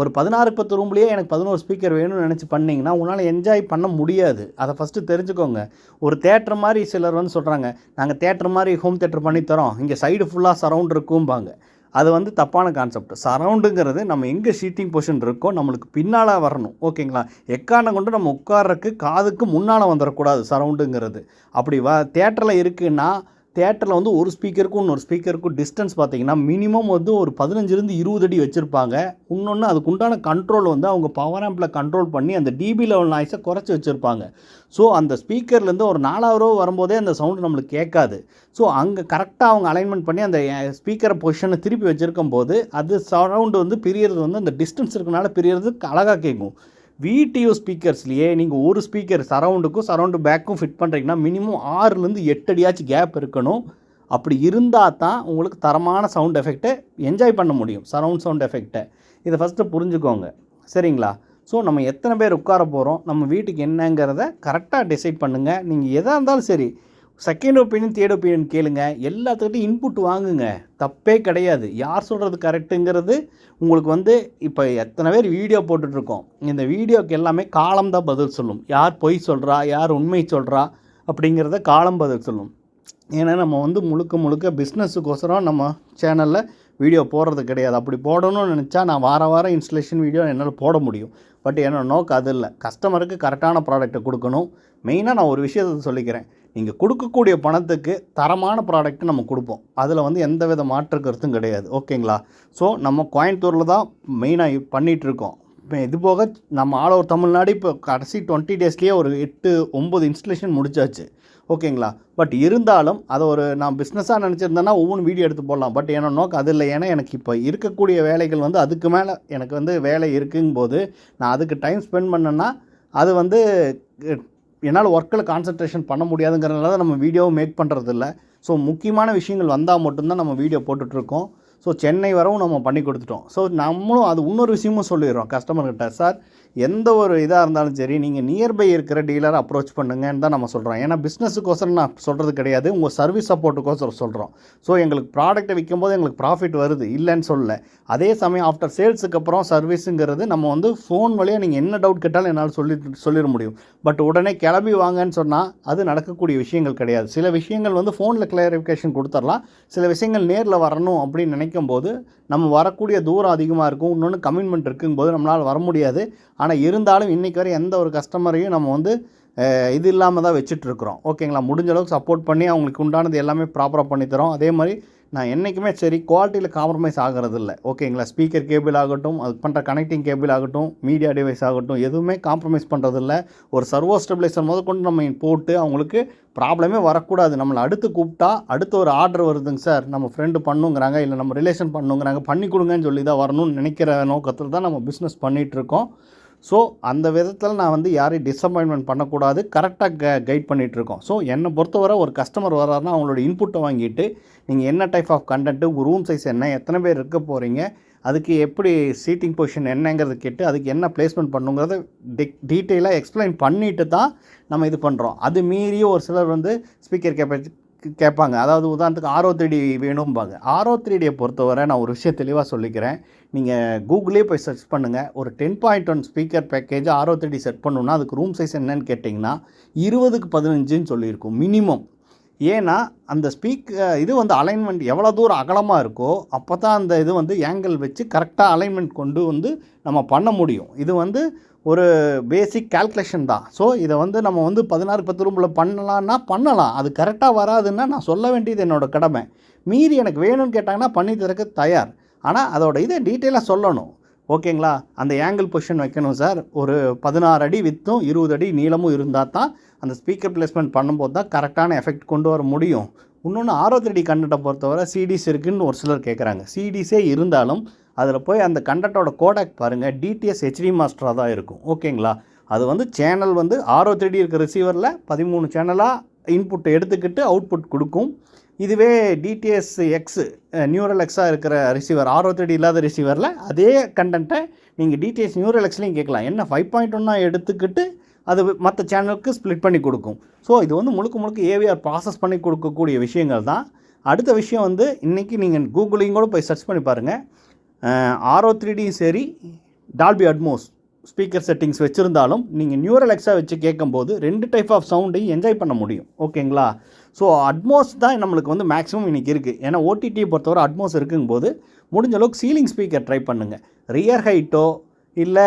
ஒரு பதினாறு பத்து ரூம்லேயே எனக்கு பதினோரு ஸ்பீக்கர் வேணும்னு நினச்சி பண்ணிங்கன்னா உன்னால் என்ஜாய் பண்ண முடியாது. அதை ஃபஸ்ட்டு தெரிஞ்சுக்கோங்க. ஒரு தேட்டர் மாதிரி சிலர் வந்து சொல்கிறாங்க நாங்கள் தேட்டர் மாதிரி ஹோம் தேட்டர் பண்ணி தரோம். இங்கே சைடு ஃபுல்லாக சரவுண்ட் இருக்கும்பாங்க. அது வந்து தப்பான கான்செப்ட் சரவுண்டுங்கிறது நம்ம எங்கே சீட்டிங் பொசிஷன் இருக்கோ நம்மளுக்கு பின்னால் வரணும். ஓகேங்களா? எக்காரணம் கொண்டு நம்ம உட்கார்றக்கு காதுக்கு முன்னால் வந்துடக்கூடாது சரவுண்டுங்கிறது அப்படி வ தேட்டரில் இருக்குன்னா தேட்டரில் வந்து ஒரு ஸ்பீக்கருக்கும் இன்னொரு ஸ்பீக்கருக்கும் டிஸ்டன்ஸ் பார்த்தீங்கன்னா மினிமம் வந்து ஒரு பதினஞ்சுலேருந்து இருபது அடி வச்சுருப்பாங்க. இன்னொன்று அதுக்குண்டான கண்ட்ரோல் வந்து அவங்க பவர் ஆம்பில் கண்ட்ரோல் பண்ணி அந்த டிபி லெவல் நாய்ஸை குறைச்சி வச்சுருப்பாங்க. ஸோ அந்த ஸ்பீக்கர்லேருந்து ஒரு நாலாவது வரும்போதே அந்த சவுண்டு நம்மளுக்கு கேட்காது. ஸோ அங்கே கரெக்டாக அவங்க அலைன்மெண்ட் பண்ணி அந்த ஸ்பீக்கரை பொசிஷனை திருப்பி வச்சுருக்கும் போது அது சரவுண்டு வந்து பிரியறது வந்து அந்த டிஸ்டன்ஸ் இருக்கனால பிரியறது அழகாக கேட்கும். விடிஓ ஸ்பீக்கர்ஸ்லேயே நீங்கள் ஒரு ஸ்பீக்கர் சரவுண்டுக்கும் சரவுண்டு பேக்கும் ஃபிட் பண்ணுறீங்கன்னா மினிமம் ஆறுலேருந்து எட்டு அடியாச்சும் கேப் இருக்கணும். அப்படி இருந்தால் தான் உங்களுக்கு தரமான சவுண்ட் எஃபெக்டை என்ஜாய் பண்ண முடியும். சரவுண்ட் சவுண்ட் எஃபெக்டை இதை ஃபஸ்ட்டு புரிஞ்சுக்கோங்க. சரிங்களா? ஸோ நம்ம எத்தனை பேர் உட்கார போகிறோம் நம்ம வீட்டுக்கு என்னங்கிறத கரெக்டாக டிசைட் பண்ணுங்கள் நீங்கள் எதாக இருந்தாலும் சரி செகண்ட் ஒப்பீனியன் தேர்ட் ஒப்பீனியன் கேளுங்க. எல்லாத்துக்கிட்டையும் இன்புட் வாங்குங்க. தப்பே கிடையாது. யார் சொல்கிறது கரெக்டுங்கிறது உங்களுக்கு வந்து இப்போ எத்தனை பேர் வீடியோ போட்டுட்ருக்கோம். இந்த வீடியோக்கு எல்லாமே காலம் தான் பதில் சொல்லும். யார் பொய் சொல்கிறா யார் உண்மை சொல்கிறா அப்படிங்கிறத காலம் பதில் சொல்லும். ஏன்னா நம்ம வந்து முழுக்க முழுக்க பிஸ்னஸுக்கோசரம் நம்ம சேனலில் வீடியோ போடுறது கிடையாது. அப்படி போடணும்னு நினச்சா நான் வார வாரம் இன்ஸ்டலேஷன் வீடியோ என்னால் போட முடியும். பட் என்னோட நோக்கம் அது இல்லை. கஸ்டமருக்கு கரெக்டான ப்ராடக்ட்டை கொடுக்கணும். மெயினாக நான் ஒரு விஷயத்தை சொல்லிக்கிறேன். நீங்கள் கொடுக்கக்கூடிய பணத்துக்கு தரமான ப்ராடக்ட் நம்ம கொடுப்போம். அதில் வந்து எந்த வித மாற்று கருத்தும் கிடையாது. ஓகேங்களா ஸோ நம்ம கோயம்புத்தூரில் தான் மெயினாக பண்ணிகிட்ருக்கோம் இப்போ இது போக நம்ம ஆல் ஓவர் தமிழ்நாடு இப்போ கடைசி டுவெண்ட்டி டேஸ்லேயே ஒரு எட்டு ஒம்பது இன்ஸ்டலேஷன் முடிச்சாச்சு. ஓகேங்களா பட் இருந்தாலும் அதை ஒரு நான் பிஸ்னஸாக நினச்சிருந்தேன்னா ஒவ்வொன்றும் வீடியோ எடுத்து போடலாம். பட் என்னோட நோக்கம் அது இல்லை. ஏன்னா எனக்கு இப்போ இருக்கக்கூடிய வேலைகள் வந்து அதுக்கு மேலே எனக்கு வந்து வேலை இருக்குங்கும் போது நான் அதுக்கு டைம் ஸ்பெண்ட் பண்ணேன்னா அது வந்து என்னால் ஒர்க்கில் கான்சன்ட்ரேஷன் பண்ண முடியாதுங்கிறதுனால தான் நம்ம வீடியோவை மேக் பண்ணுறது இல்லை ஸோ முக்கியமான விஷயங்கள் வந்தால் மட்டும்தான் நம்ம வீடியோ போட்டுட்ருக்கோம். ஸோ சென்னை வரவும் நம்ம பண்ணி கொடுத்துட்டோம். ஸோ நம்மளும் அது இன்னொரு விஷயமும் சொல்லிடுறோம் கஸ்டமர்கிட்ட சார் எந்த ஒரு இதாக இருந்தாலும் சரி நீங்கள் நியர்பை இருக்கிற டீலரை அப்ரோச் பண்ணுங்கன்னு தான் நம்ம சொல்கிறோம். ஏன்னா பிஸ்னஸுக்கோசரம் நான் சொல்கிறது கிடையாது உங்கள் சர்வீஸ் சப்போர்ட்டுக்கோசரம் சொல்கிறோம். ஸோ எங்களுக்கு ப்ராடக்ட்டை விற்கும்போது எங்களுக்கு ப்ராஃபிட் வருது இல்லைன்னு சொல்லல. அதே சமயம் ஆஃப்டர் சேல்ஸுக்கு அப்புறம் சர்வீஸுங்கிறது நம்ம வந்து ஃபோன் வழியாக நீங்கள் என்ன டவுட் கேட்டாலும் என்னால் சொல்லி சொல்லிட முடியும். பட் உடனே கிளம்பி வாங்கன்னு சொன்னால் அது நடக்கக்கூடிய விஷயங்கள் கிடையாது. சில விஷயங்கள் வந்து ஃபோனில் கிளாரிஃபிகேஷன் கொடுத்துடலாம் சில விஷயங்கள் நேரில் வரணும் அப்படின்னு நினைக்கும் போது நம்ம வரக்கூடிய தூரம் அதிகமாக இருக்கும். இன்னொன்று கமிட்மெண்ட் இருக்கும்போது நம்மளால் வர முடியாது. ஆனால் இருந்தாலும் இன்றைக்கி வரை எந்த ஒரு கஸ்டமரையும் நம்ம வந்து இது இல்லாமல் தான் வச்சுட்ருக்குறோம். ஓகேங்களா? முடிஞ்ச அளவுக்கு சப்போர்ட் பண்ணி அவங்களுக்கு உண்டானது எல்லாமே ப்ராப்பராக பண்ணித்தரோம் அதே மாதிரி நான் என்றைக்குமே சரி குவாலிட்டியில் காம்ப்ரமைஸ் ஆகிறது இல்லை ஓகேங்களா? ஸ்பீக்கர் கேபிள் ஆகட்டும் அது பண்ணுற கனெக்டிங் கேபிள் ஆகட்டும் மீடியா டிவைஸ் ஆகட்டும் எதுவுமே காம்ப்ரமைஸ் பண்ணுறதில்ல ஒரு சர்வோ ஸ்டெபிளைசர் முத கொண்டு நம்ம போட்டு அவங்களுக்கு ப்ராப்ளமே வரக்கூடாது. நம்மளை அடுத்து கூப்பிட்டா அடுத்து ஒரு ஆர்டர் வருதுங்க சார் நம்ம ஃப்ரெண்டு பண்ணுங்கிறாங்க இல்லை நம்ம ரிலேஷன் பண்ணுங்கிறாங்க பண்ணி கொடுங்கன்னு சொல்லி தான் வரணும்னு நினைக்கிற நோக்கத்தில் தான் நம்ம பிஸ்னஸ் பண்ணிகிட்ருக்கோம் ஸோ அந்த விதத்தில் நான் வந்து யாரையும் டிசப்பாயின்மெண்ட் பண்ணக்கூடாது. கரெக்டாக க கைட் பண்ணிகிட்ருக்கோம் ஸோ என்னை பொறுத்தவரை ஒரு கஸ்டமர் வர்றாருன்னா அவங்களோட இன்புட்டை வாங்கிட்டு நீங்கள் என்ன டைப் ஆஃப் கண்டென்ட்டு உங்கள் ரூம் சைஸ் என்ன எத்தனை பேர் இருக்க போகிறீங்க அதுக்கு எப்படி சீட்டிங் பொசிஷன் என்னங்கிறது கேட்டு அதுக்கு என்ன பிளேஸ்மெண்ட் பண்ணுங்கிறத டீ டீட்டெயிலாக எக்ஸ்பிளைன் பண்ணிட்டு தான் நம்ம இது பண்ணுறோம் அது மீறியும் ஒரு சிலர் வந்து ஸ்பீக்கர் கேப்ப கேட்பாங்க. அதாவது உதாரணத்துக்கு ஆரோ த்ரீடி வேணும்பாங்க. ஆரோ த்ரீடியை பொறுத்தவரை நான் ஒரு விஷயம் தெளிவாக சொல்லிக்கிறேன். நீங்கள் கூகுளே போய் சர்ச் பண்ணுங்கள் ஒரு ten point one speaker package Auro three D set பண்ணணுன்னா அதுக்கு ரூம் சைஸ் என்னன்னு கேட்டிங்கன்னா இருபதுக்கு பதினஞ்சுன்னு சொல்லியிருக்கும் மினிமம் ஏன்னா அந்த ஸ்பீக் இது வந்து அலைன்மெண்ட் எவ்வளோ தூரம் அகலமாக இருக்கோ அப்போ தான் அந்த இது வந்து ஏங்கிள் வச்சு கரெக்டாக அலைன்மெண்ட் கொண்டு வந்து நம்ம பண்ண முடியும். இது வந்து ஒரு பேசிக் கால்குலேஷன் தான். ஸோ இதை வந்து நம்ம வந்து பதினாறு பத்து ரூமில் பண்ணலான்னா பண்ணலாம். அது கரெக்டாக வராதுன்னா நான் சொல்ல வேண்டியது என்னோடய கடமை. மீறி எனக்கு வேணும்னு கேட்டாங்கன்னா பண்ணி தரக்கு தயார். ஆனால் அதோட இதை டீட்டெயிலாக சொல்லணும். ஓகேங்களா அந்த ஏங்கிள் பொசிஷன் வைக்கணும் சார் ஒரு பதினாறு அடி வித்தும் இருபது அடி நீளமும் இருந்தால் தான் அந்த ஸ்பீக்கர் பிளேஸ்மெண்ட் பண்ணும்போது தான் கரெக்டான எஃபெக்ட் கொண்டு வர முடியும். இன்னொன்று ஆரோத்தடி கண்டென்ட்டை பொறுத்தவரை சிடிஸ் இருக்குன்னு ஒரு சிலர் கேட்குறாங்க சிடிஸே இருந்தாலும் அதில் போய் அந்த கண்டென்ட்டோட கோடாக் பாருங்கள் டிடிஎஸ் ஹெச்டி மாஸ்டராக தான் இருக்கும். ஓகேங்களா? அது வந்து சேனல் வந்து ஆரோ த்ரீடி இருக்க ரிசீவரில் பதிமூணு சேனலாக இன்புட் எடுத்துக்கிட்டு அவுட்புட் கொடுக்கும். இதுவே டிடிஎஸ் எக்ஸ் நியூரல் எக்ஸாக இருக்கிற ரிசீவர் ஆரோ த்ரீடி இல்லாத ரிசீவரில் அதே கண்டென்ட்டை நீங்கள் டிடிஎஸ் நியூரலெக்ஸ்லையும் கேட்கலாம். என்ன ஃபைவ் பாயிண்ட் ஒன்னாக எடுத்துக்கிட்டு அது மற்ற சேனலுக்கு ஸ்ப்ளிட் பண்ணி கொடுக்கும். ஸோ இது வந்து முழுக்க முழுக்க ஏவிஆர் ப்ராசஸ் பண்ணி கொடுக்கக்கூடிய விஷயங்கள் தான். அடுத்த விஷயம் வந்து இன்றைக்கி நீங்கள் கூகுளையும் கூட போய் சர்ச் பண்ணி பாருங்கள் ஆரோ த்ரீடியும் சரி டால்பி அட்மோஸ் ஸ்பீக்கர் செட்டிங்ஸ் வச்சுருந்தாலும் நீங்கள் நியூரலெக்ஸாக வச்சு கேட்கும்போது ரெண்டு டைப் ஆஃப் சவுண்டையும் என்ஜாய் பண்ண முடியும். ஓகேங்களா ஸோ அட்மோஸ் தான் நம்மளுக்கு வந்து மேக்ஸிமம் இன்றைக்கி இருக்குது ஏன்னா ஓடிடியை பொறுத்தவரை அட்மோஸ் இருக்கும்போது முடிஞ்ச அளவுக்கு சீலிங் ஸ்பீக்கர் ட்ரை பண்ணுங்கள் ரியர் ஹைட்டோ இல்லை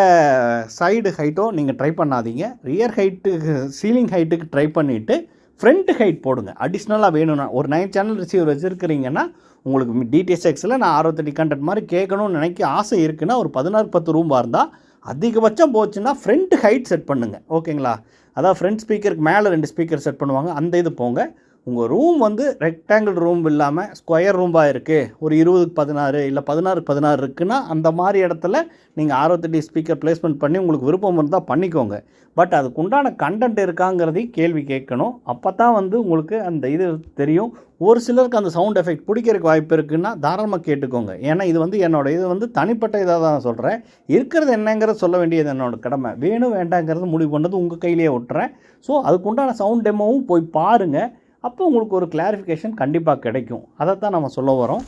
சைடு ஹைட்டோ நீங்கள் ட்ரை பண்ணாதீங்க. ரியர் ஹைட்டுக்கு சீலிங் ஹைட்டுக்கு ட்ரை பண்ணிவிட்டு ஃப்ரண்ட் ஹைட் போடுங்க. அடிஷ்னலாக வேணும்னா ஒரு நைன் சேனல் ரிசீவர் வச்சுருக்கிறீங்கன்னா உங்களுக்கு டிடிஎஸ் எக்ஸில் நான் அறுபத்தெட்டு கண்டென்ட் மாதிரி கேட்கணும்னு நினைக்க ஆசை இருக்குன்னா ஒரு பதினாறு பத்து ரூம்பா இருந்தால் அதிகபட்சம் போச்சுன்னா ஃப்ரண்ட் ஹைட் செட் பண்ணுங்கள் ஓகேங்களா அதாவது ஃப்ரண்ட் ஸ்பீக்கருக்கு மேலே ரெண்டு ஸ்பீக்கர் செட் பண்ணுவாங்க. அந்த இது போங்க. உங்கள் ரூம் வந்து ரெக்டாங்கிள் ரூம் இல்லாமல் ஸ்கொயர் ரூம்பாக இருக்குது ஒரு இருபதுக்கு பதினாறு இல்லை பதினாறுக்கு பதினாறு இருக்குன்னா அந்த மாதிரி இடத்துல நீங்கள் ஆர்வத்தடி ஸ்பீக்கர் பிளேஸ்மெண்ட் பண்ணி உங்களுக்கு விருப்பம் இருந்தால் பண்ணிக்கோங்க. பட் அதுக்கு உண்டான கண்டென்ட் இருக்காங்கிறதையும் கேள்வி கேட்கணும். அப்போ தான் வந்து உங்களுக்கு அந்த இது தெரியும். ஒரு சிலருக்கு அந்த சவுண்ட் எஃபெக்ட் பிடிக்கிறதுக்கு வாய்ப்பு இருக்குன்னா தாராளமாக கேட்டுக்கோங்க. ஏன்னா இது வந்து என்னோட இது வந்து தனிப்பட்ட இதாக தான் சொல்கிறேன் இருக்கிறது என்னங்கிறத சொல்ல வேண்டியது என்னோடய கடமை. வேணும் வேண்டாங்கிறது முடிவு பண்ணது உங்கள் கையிலேயே விட்டுறேன் ஸோ அதுக்குண்டான சவுண்ட் டெமோவும் போய் பாருங்கள் அப்போ உங்களுக்கு ஒரு கிளாரிஃபிகேஷன் கண்டிப்பாக கிடைக்கும். அதை தான் நம்ம சொல்ல வரோம்.